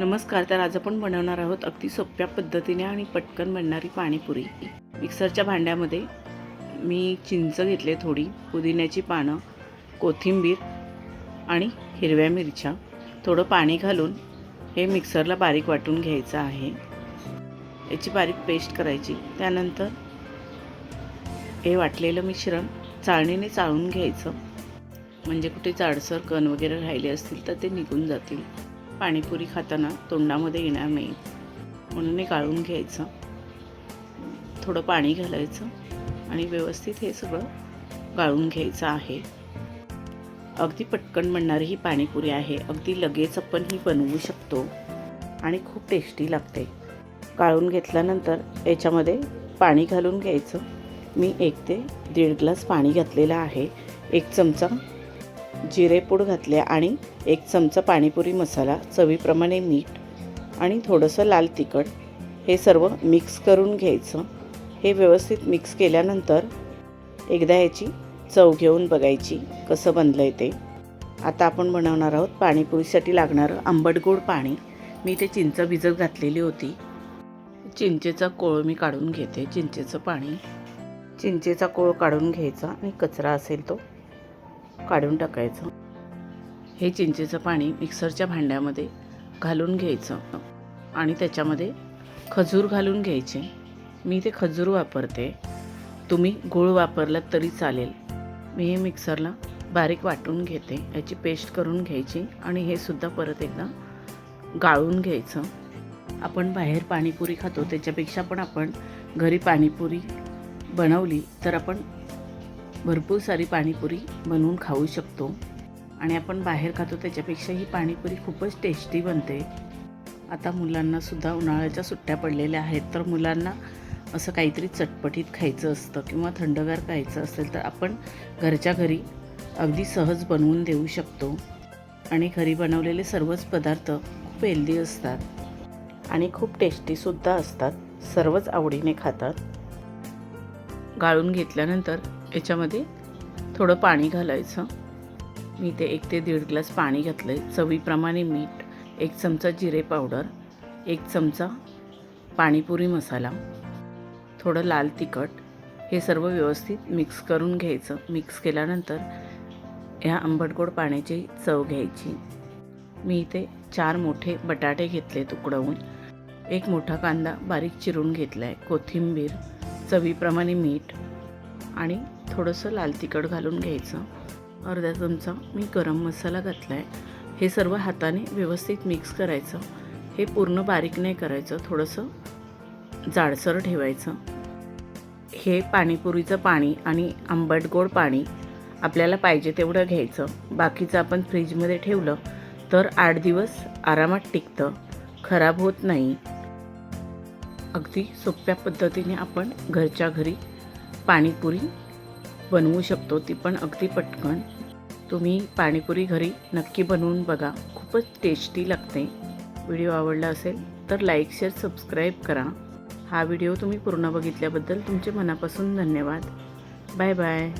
नमस्कार तर आज आपण बनवणार आहोत अगदी सोप्या पद्धतीने आणि पटकन बनणारी पाणीपुरी. मिक्सरच्या भांड्यामध्ये मी चिंच घेतले थोडी पुदिन्याची पानं कोथिंबीर आणि हिरव्या मिरच्या. थोडं पाणी घालून हे मिक्सरला बारीक वाटून घ्यायचं आहे. याची बारीक पेस्ट करायची. त्यानंतर हे वाटलेलं मिश्रण चाळणीने चाळून घ्यायचं. म्हणजे कुठे जाडसर कण वगैरे राहिले असतील तर ते निघून जातील. पाणीपुरी खाताना तोंडामध्ये येणार नाही. म्हणून हे गाळून घ्यायचं. थोडं पाणी घालायचं आणि व्यवस्थित हे सगळं गाळून घ्यायचं आहे. अगदी पटकन बनणारी ही पाणीपुरी आहे. अगदी लगेच आपण ही बनवू शकतो आणि खूप टेस्टी लागते. गाळून घेतल्यानंतर याच्यामध्ये पाणी घालून घ्यायचं. मी एक ते दीड ग्लास पाणी घातलेलं आहे. एक चमचा जिरेपूड घातले आणि एक चमचा पाणीपुरी मसाला चवीप्रमाणे मीठ आणि थोडंसं लाल तिखट हे सर्व मिक्स करून घ्यायचं. हे व्यवस्थित मिक्स केल्यानंतर एकदा याची चव घेऊन बघायची कसं बनलं आहे ते. आता आपण बनवणार आहोत पाणीपुरीसाठी लागणारं आंबट गोड पाणी. मी ते चिंच भिजत घातलेली होती. चिंचेचा कोळ मी काढून घेते. चिंचेचं पाणी. चिंचेचा कोळ काढून घ्यायचा आणि कचरा असेल तो काढून टाकायचं. हे चिंचेचं पाणी मिक्सरच्या भांड्यामध्ये घालून घ्यायचं आणि त्याच्यामध्ये खजूर घालून घ्यायचे. मी ते खजूर वापरते. तुम्ही गूळ वापरलात तरी चालेल. मी हे मिक्सरला बारीक वाटून घेते. याची पेस्ट करून घ्यायची आणि हे सुद्धा परत एकदा गाळून घ्यायचं. आपण बाहेर पाणीपुरी खातो. त्याच्यापेक्षा पण आपण घरी पाणीपुरी बनवली तर आपण भरपूर सारी पाणीपुरी बनवून खाऊ शकतो. आणि आपण बाहेर खातो त्याच्यापेक्षा ही पाणीपुरी खूपच टेस्टी बनते. आता मुलांनासुद्धा उन्हाळ्याच्या सुट्ट्या पडलेल्या आहेत तर मुलांना असं काहीतरी चटपटीत खायचं असतं किंवा थंडगार खायचं असेल तर आपण घरच्या घरी अगदी सहज बनवून देऊ शकतो. आणि घरी बनवलेले सर्वच पदार्थ खूप हेल्दी असतात. आणि खूप टेस्टीसुद्धा असतात. सर्वच आवडीने खातात. गाळून घेतल्यानंतर याच्यामध्ये थोडं पाणी घालायचं. मी ते एक ते दीड ग्लास पाणी घातलं आहे चवीप्रमाणे मीठ एक चमचा जिरे पावडर एक चमचा पाणीपुरी मसाला थोडं लाल तिखट हे सर्व व्यवस्थित मिक्स करून घ्यायचं. मिक्स केल्यानंतर ह्या आंबटगोड पाण्याची चव घ्यायची. मी इथे चार मोठे बटाटे घेतले तुकडवून एक मोठा कांदा बारीक चिरून घेतला आहे कोथिंबीर चवीप्रमाणे मीठ आणि थोडंसं लाल तिखट घालून घ्यायचं. अर्धा चमचा मी गरम मसाला घातला आहे हे सर्व हाताने व्यवस्थित मिक्स करायचं. हे पूर्ण बारीक नाही करायचं थोडंसं जाडसर ठेवायचं. हे पाणीपुरीचं पाणी आणि आंबट गोड पाणी आपल्याला पाहिजे तेवढं घ्यायचं. बाकीचं आपण फ्रीजमध्ये ठेवलं तर आठ दिवस आरामात टिकतं. खराब होत नाही. अगदी सोप्या पद्धतीने आपण घरच्या घरी पाणीपुरी बनवू शकतो ती पण अगदी पटकन. तुम्ही पाणीपुरी घरी नक्की बनवून बघा. खूपच टेस्टी लागते. व्हिडिओ आवडला असेल तर लाईक शेअर सबस्क्राईब करा. हा व्हिडिओ तुम्ही पूर्ण बघितल्याबद्दल तुमचे मनापासून धन्यवाद. Bye bye